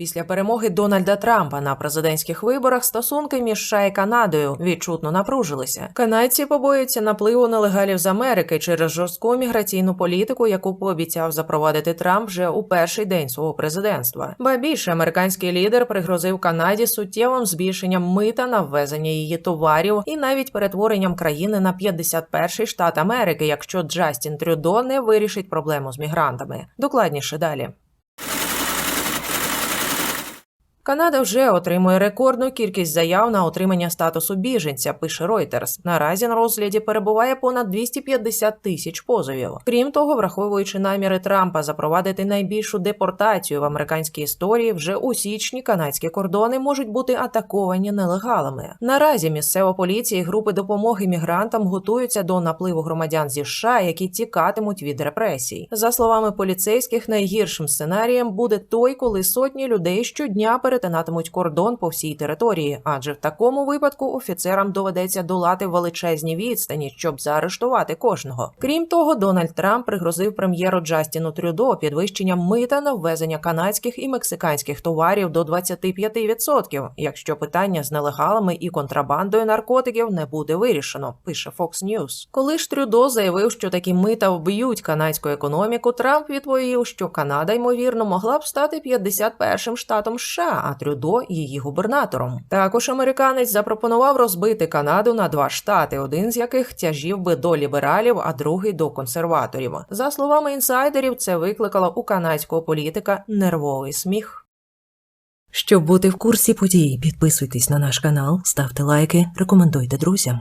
Після перемоги Дональда Трампа на президентських виборах стосунки між США і Канадою відчутно напружилися. Канадці побоюються напливу нелегалів з Америки через жорстку міграційну політику, яку пообіцяв запровадити Трамп вже у перший день свого президентства. Ба більше американський лідер пригрозив Канаді суттєвим збільшенням мита на ввезення її товарів і навіть перетворенням країни на 51-й штат Америки, якщо Джастін Трюдо не вирішить проблему з мігрантами. Докладніше далі. Канада вже отримує рекордну кількість заяв на отримання статусу біженця, пише Reuters. Наразі на розгляді перебуває понад 250 тисяч позовів. Крім того, враховуючи наміри Трампа запровадити найбільшу депортацію в американській історії, вже у січні канадські кордони можуть бути атаковані нелегалами. Наразі місцева поліція і групи допомоги мігрантам готуються до напливу громадян зі США, які тікатимуть від репресій. За словами поліцейських, найгіршим сценарієм буде той, коли сотні людей щодня перетинатимуть кордон по всій території, адже в такому випадку офіцерам доведеться долати величезні відстані, щоб заарештувати кожного. Крім того, Дональд Трамп пригрозив прем'єру Джастіну Трюдо підвищенням мита на ввезення канадських і мексиканських товарів до 25%, якщо питання з нелегалами і контрабандою наркотиків не буде вирішено. Пише Fox News. Коли ж Трюдо заявив, що такі мита вб'ють канадську економіку, Трамп відповів, що Канада ймовірно могла б стати 51-м штатом США, а Трюдо її губернатором. Також американець запропонував розбити Канаду на два штати, один з яких тяжів би до лібералів, а другий до консерваторів. За словами інсайдерів, це викликало у канадського політика нервовий сміх. Щоб бути в курсі подій, підписуйтесь на наш канал, ставте лайки, рекомендуйте друзям.